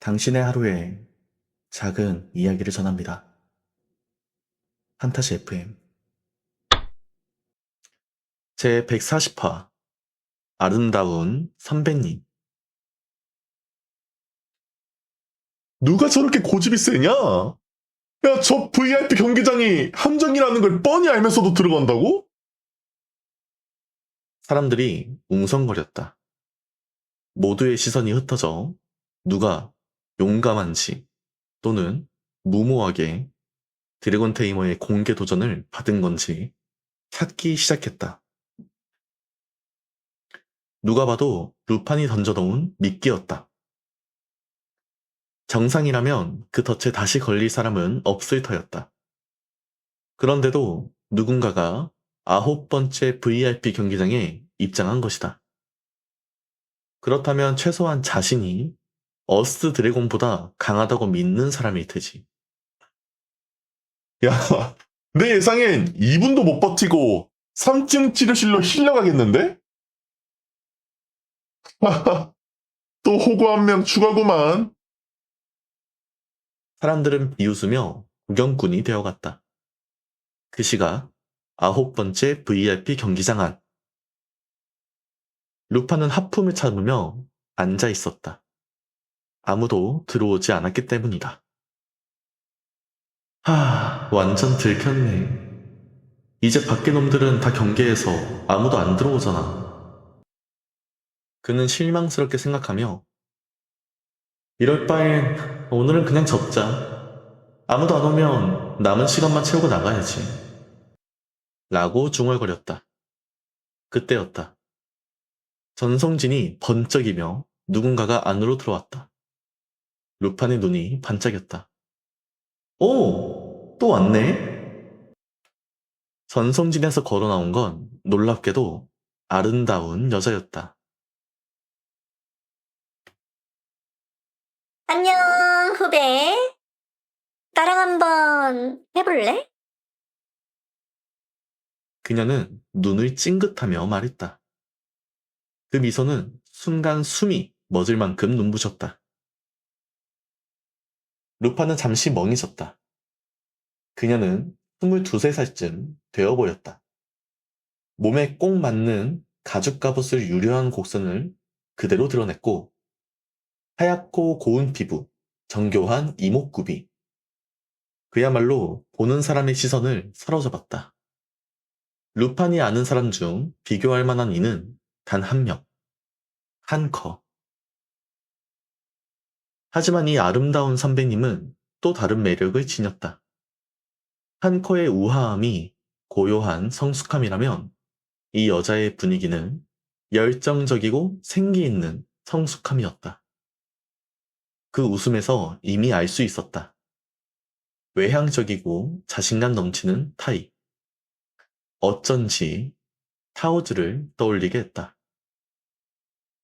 당신의 하루에 작은 이야기를 전합니다. 판타지 FM 제 140화 아름다운 선배님 누가 저렇게 고집이 세냐? 야, 저 VIP 경기장이 함정이라는 걸 뻔히 알면서도 들어간다고? 사람들이 웅성거렸다. 모두의 시선이 흩어져 누가 용감한지 또는 무모하게 드래곤 테이머의 공개 도전을 받은 건지 찾기 시작했다. 누가 봐도 루판이 던져놓은 미끼였다. 정상이라면 그 덫에 다시 걸릴 사람은 없을 터였다. 그런데도 누군가가 아홉 번째 VIP 경기장에 입장한 것이다. 그렇다면 최소한 자신이 어스 드래곤보다 강하다고 믿는 사람일 테지. 야, 내 예상엔 2분도 못 버티고 3층 치료실로 힐려가겠는데? 또 호구 한 명 추가구만. 사람들은 비웃으며 구경꾼이 되어갔다. 그 시각 아홉 번째 VIP 경기장 안. 루파는 하품을 참으며 앉아 있었다. 아무도 들어오지 않았기 때문이다. 하, 완전 들켰네. 이제 밖에 놈들은 다 경계해서 아무도 안 들어오잖아. 그는 실망스럽게 생각하며 이럴 바엔 오늘은 그냥 접자. 아무도 안 오면 남은 시간만 채우고 나가야지. 라고 중얼거렸다. 그때였다. 전성진이 번쩍이며 누군가가 안으로 들어왔다. 루판의 눈이 반짝였다. 오! 또 왔네? 전성진에서 걸어 나온 건 놀랍게도 아름다운 여자였다. 안녕, 후배. 나랑 한번 해볼래? 그녀는 눈을 찡긋하며 말했다. 그 미소는 순간 숨이 멎을 만큼 눈부셨다. 루파는 잠시 멍해졌다. 그녀는 22살쯤 되어 보였다. 몸에 꼭 맞는 가죽 갑옷을 유려한 곡선을 그대로 드러냈고, 하얗고 고운 피부, 정교한 이목구비. 그야말로 보는 사람의 시선을 사로잡았다. 루판이 아는 사람 중 비교할 만한 이는 단 한 명. 한 커. 하지만 이 아름다운 선배님은 또 다른 매력을 지녔다. 한커의 우아함이 고요한 성숙함이라면 이 여자의 분위기는 열정적이고 생기 있는 성숙함이었다. 그 웃음에서 이미 알 수 있었다. 외향적이고 자신감 넘치는 타입. 어쩐지 타오즈를 떠올리게 했다.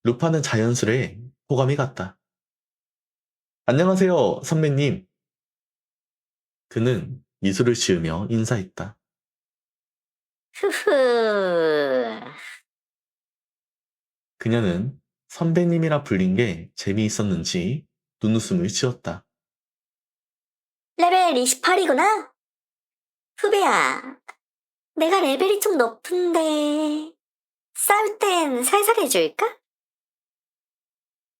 루파는 자연스레 호감이 갔다. 안녕하세요, 선배님. 그는 미소를 지으며 인사했다. 후후. 그녀는 선배님이라 불린 게 재미있었는지 눈웃음을 지었다. 레벨 28이구나? 후배야, 내가 레벨이 좀 높은데, 싸울 땐 살살 해줄까?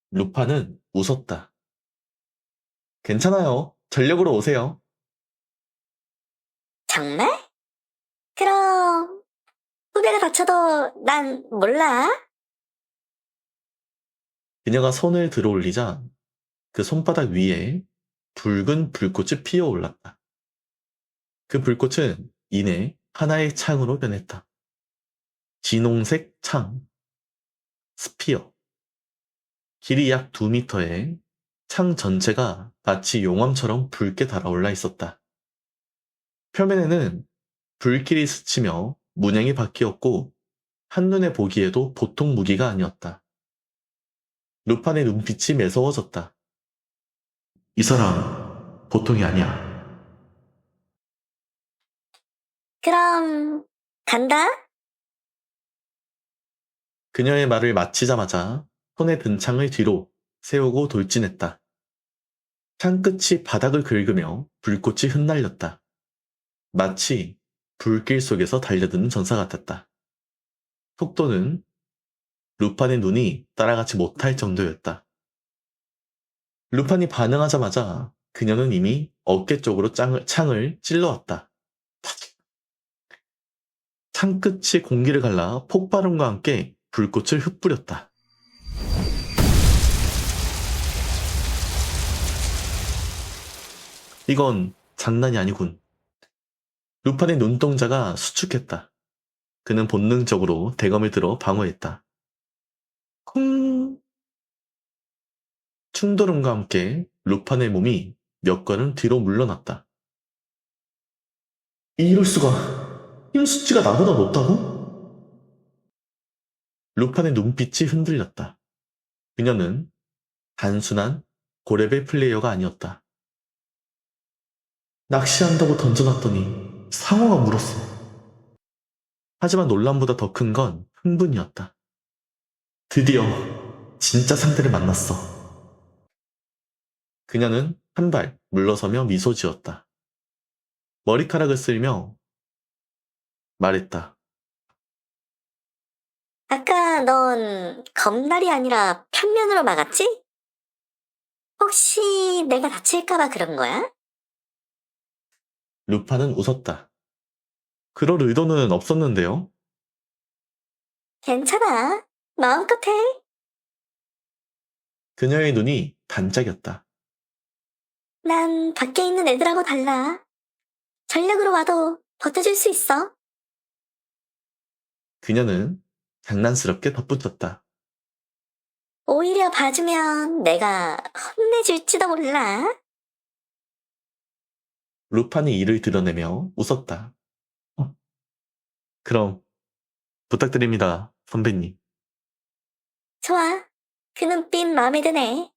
루파는 웃었다. 괜찮아요. 전력으로 오세요. 정말? 그럼, 후배가 다쳐도 난 몰라. 그녀가 손을 들어 올리자 그 손바닥 위에 붉은 불꽃이 피어 올랐다. 그 불꽃은 이내 하나의 창으로 변했다. 진홍색 창, 스피어. 길이 약 2미터에 창 전체가 마치 용암처럼 붉게 달아올라 있었다. 표면에는 불길이 스치며 문양이 바뀌었고 한눈에 보기에도 보통 무기가 아니었다. 루판의 눈빛이 매서워졌다. 이 사람 보통이 아니야. 그럼, 간다? 그녀의 말을 마치자마자 손에 든 창을 뒤로 세우고 돌진했다. 창끝이 바닥을 긁으며 불꽃이 흩날렸다. 마치 불길 속에서 달려드는 전사 같았다. 속도는 루판의 눈이 따라가지 못할 정도였다. 루판이 반응하자마자 그녀는 이미 어깨 쪽으로 짱을- 창을 찔러왔다. 창끝이 공기를 갈라 폭발음과 함께 불꽃을 흩뿌렸다. 이건 장난이 아니군. 루판의 눈동자가 수축했다. 그는 본능적으로 대검을 들어 방어했다. 쿵! 충돌음과 함께 루판의 몸이 몇 걸음 뒤로 물러났다. 이럴 수가. 힘 수치가 나보다 높다고? 루판의 눈빛이 흔들렸다. 그녀는 단순한 고레벨 플레이어가 아니었다. 낚시한다고 던져놨더니 상어가 물었어. 하지만 논란보다 더 큰 건 흥분이었다. 드디어 진짜 상대를 만났어. 그녀는 한 발 물러서며 미소 지었다. 머리카락을 쓸며 말했다. 아까 넌 검날이 아니라 평면으로 막았지? 혹시 내가 다칠까봐 그런 거야? 루파는 웃었다. 그럴 의도는 없었는데요. 괜찮아. 마음껏 해. 그녀의 눈이 반짝였다. 난 밖에 있는 애들하고 달라. 전력으로 와도 버텨줄 수 있어. 그녀는 장난스럽게 덧붙였다. 오히려 봐주면 내가 혼내줄지도 몰라. 루판이 이를 드러내며 웃었다. 어. 그럼 부탁드립니다, 선배님. 좋아. 그 눈빛 마음에 드네.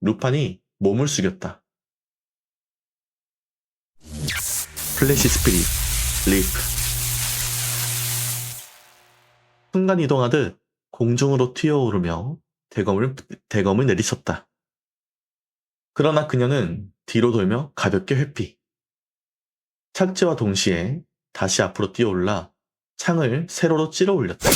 루판이 몸을 숙였다. 플래시 스피릿, 리프. 순간 이동하듯 공중으로 튀어오르며 대검을, 대검을 내리쳤다. 그러나 그녀는 뒤로 돌며 가볍게 회피. 착지와 동시에 다시 앞으로 뛰어올라 창을 세로로 찌러 올렸다.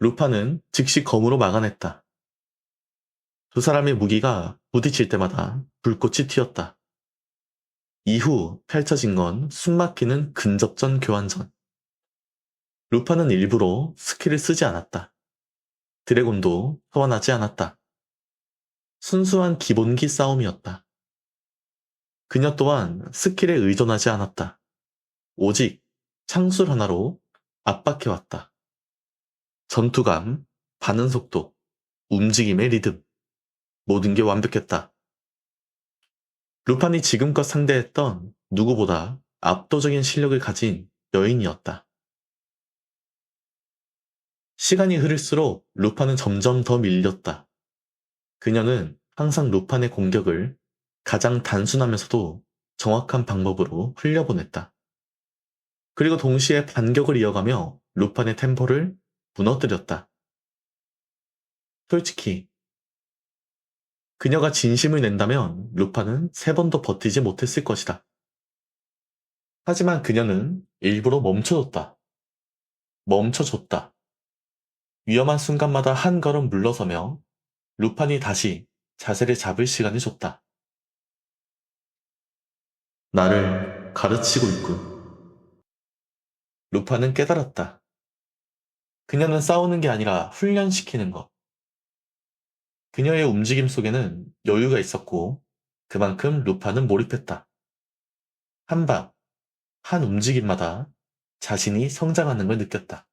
루파는 즉시 검으로 막아냈다. 두 사람의 무기가 부딪힐 때마다 불꽃이 튀었다. 이후 펼쳐진 건 숨막히는 근접전 교환전. 루파는 일부러 스킬을 쓰지 않았다. 드래곤도 소환하지 않았다. 순수한 기본기 싸움이었다. 그녀 또한 스킬에 의존하지 않았다. 오직 창술 하나로 압박해왔다. 전투감, 반응 속도, 움직임의 리듬. 모든 게 완벽했다. 루판이 지금껏 상대했던 누구보다 압도적인 실력을 가진 여인이었다. 시간이 흐를수록 루판은 점점 더 밀렸다. 그녀는 항상 루판의 공격을 가장 단순하면서도 정확한 방법으로 흘려보냈다. 그리고 동시에 반격을 이어가며 루판의 템포를 무너뜨렸다. 솔직히 그녀가 진심을 낸다면 루파는 세 번도 버티지 못했을 것이다. 하지만 그녀는 일부러 멈춰줬다. 멈춰줬다. 위험한 순간마다 한 걸음 물러서며 루판이 다시 자세를 잡을 시간을 줬다. 나를 가르치고 있군. 루파는 깨달았다. 그녀는 싸우는 게 아니라 훈련시키는 것. 그녀의 움직임 속에는 여유가 있었고 그만큼 루파는 몰입했다. 한 방, 한 움직임마다 자신이 성장하는 걸 느꼈다.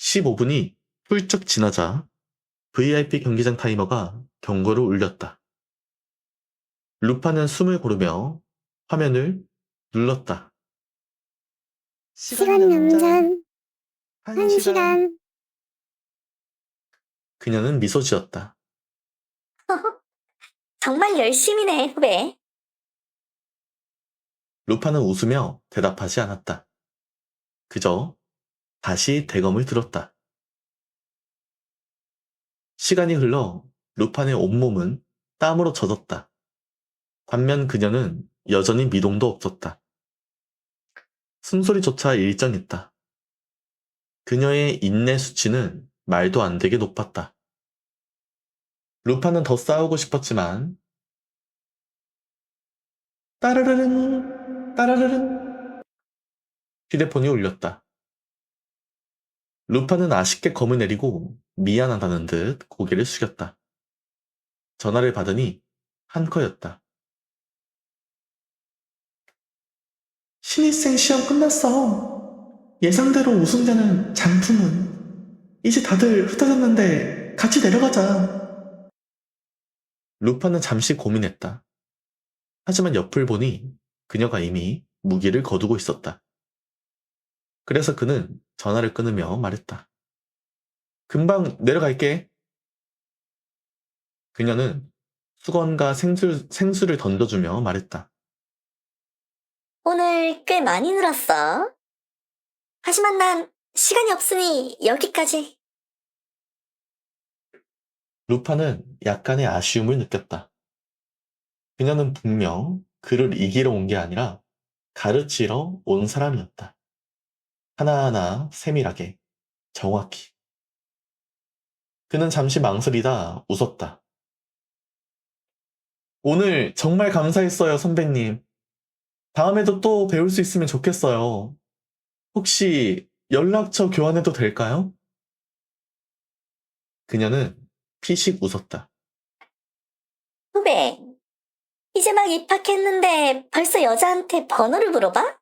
15분이 훌쩍 지나자 VIP 경기장 타이머가 경고를 울렸다. 루파는 숨을 고르며 화면을 눌렀다. 시간 연장 한 1시간 그녀는 미소 지었다. 정말 열심히네, 후배. 루파는 웃으며 대답하지 않았다. 그저 다시 대검을 들었다. 시간이 흘러 루판의 온몸은 땀으로 젖었다. 반면 그녀는 여전히 미동도 없었다. 숨소리조차 일정했다. 그녀의 인내 수치는 말도 안 되게 높았다. 루파는 더 싸우고 싶었지만 따르르릉 따르르릉 휴대폰이 울렸다. 루파는 아쉽게 검을 내리고 미안하다는 듯 고개를 숙였다. 전화를 받으니 한커였다. 신입생 시험 끝났어. 예상대로 우승자는 장풍은. 이제 다들 흩어졌는데 같이 내려가자. 루파는 잠시 고민했다. 하지만 옆을 보니 그녀가 이미 무기를 거두고 있었다. 그래서 그는 전화를 끊으며 말했다. 금방 내려갈게. 그녀는 수건과 생수, 생수를 던져주며 말했다. 오늘 꽤 많이 늘었어. 하지만 난 시간이 없으니 여기까지. 루파는 약간의 아쉬움을 느꼈다. 그녀는 분명 그를 이기러 온 게 아니라 가르치러 온 사람이었다. 하나하나 세밀하게, 정확히. 그는 잠시 망설이다 웃었다. 오늘 정말 감사했어요, 선배님. 다음에도 또 배울 수 있으면 좋겠어요. 혹시 연락처 교환해도 될까요? 그녀는 피식 웃었다. 후배, 이제 막 입학했는데 벌써 여자한테 번호를 물어봐?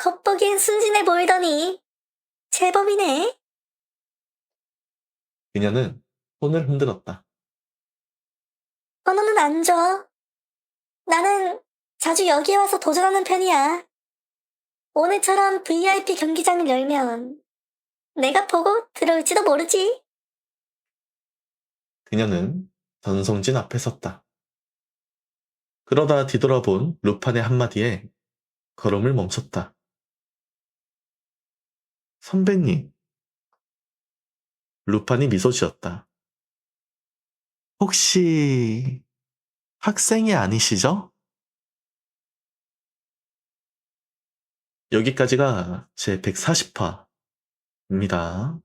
어? 겉보기엔 순진해 보이더니 제법이네. 그녀는 손을 흔들었다. 번호는 안 줘. 나는 자주 여기에 와서 도전하는 편이야. 오늘처럼 VIP 경기장을 열면 내가 보고 들어올지도 모르지. 그녀는 전성진 앞에 섰다. 그러다 뒤돌아본 루판의 한마디에 걸음을 멈췄다. 선배님. 루판이 미소 지었다. 혹시 학생이 아니시죠? 여기까지가 제 140화입니다.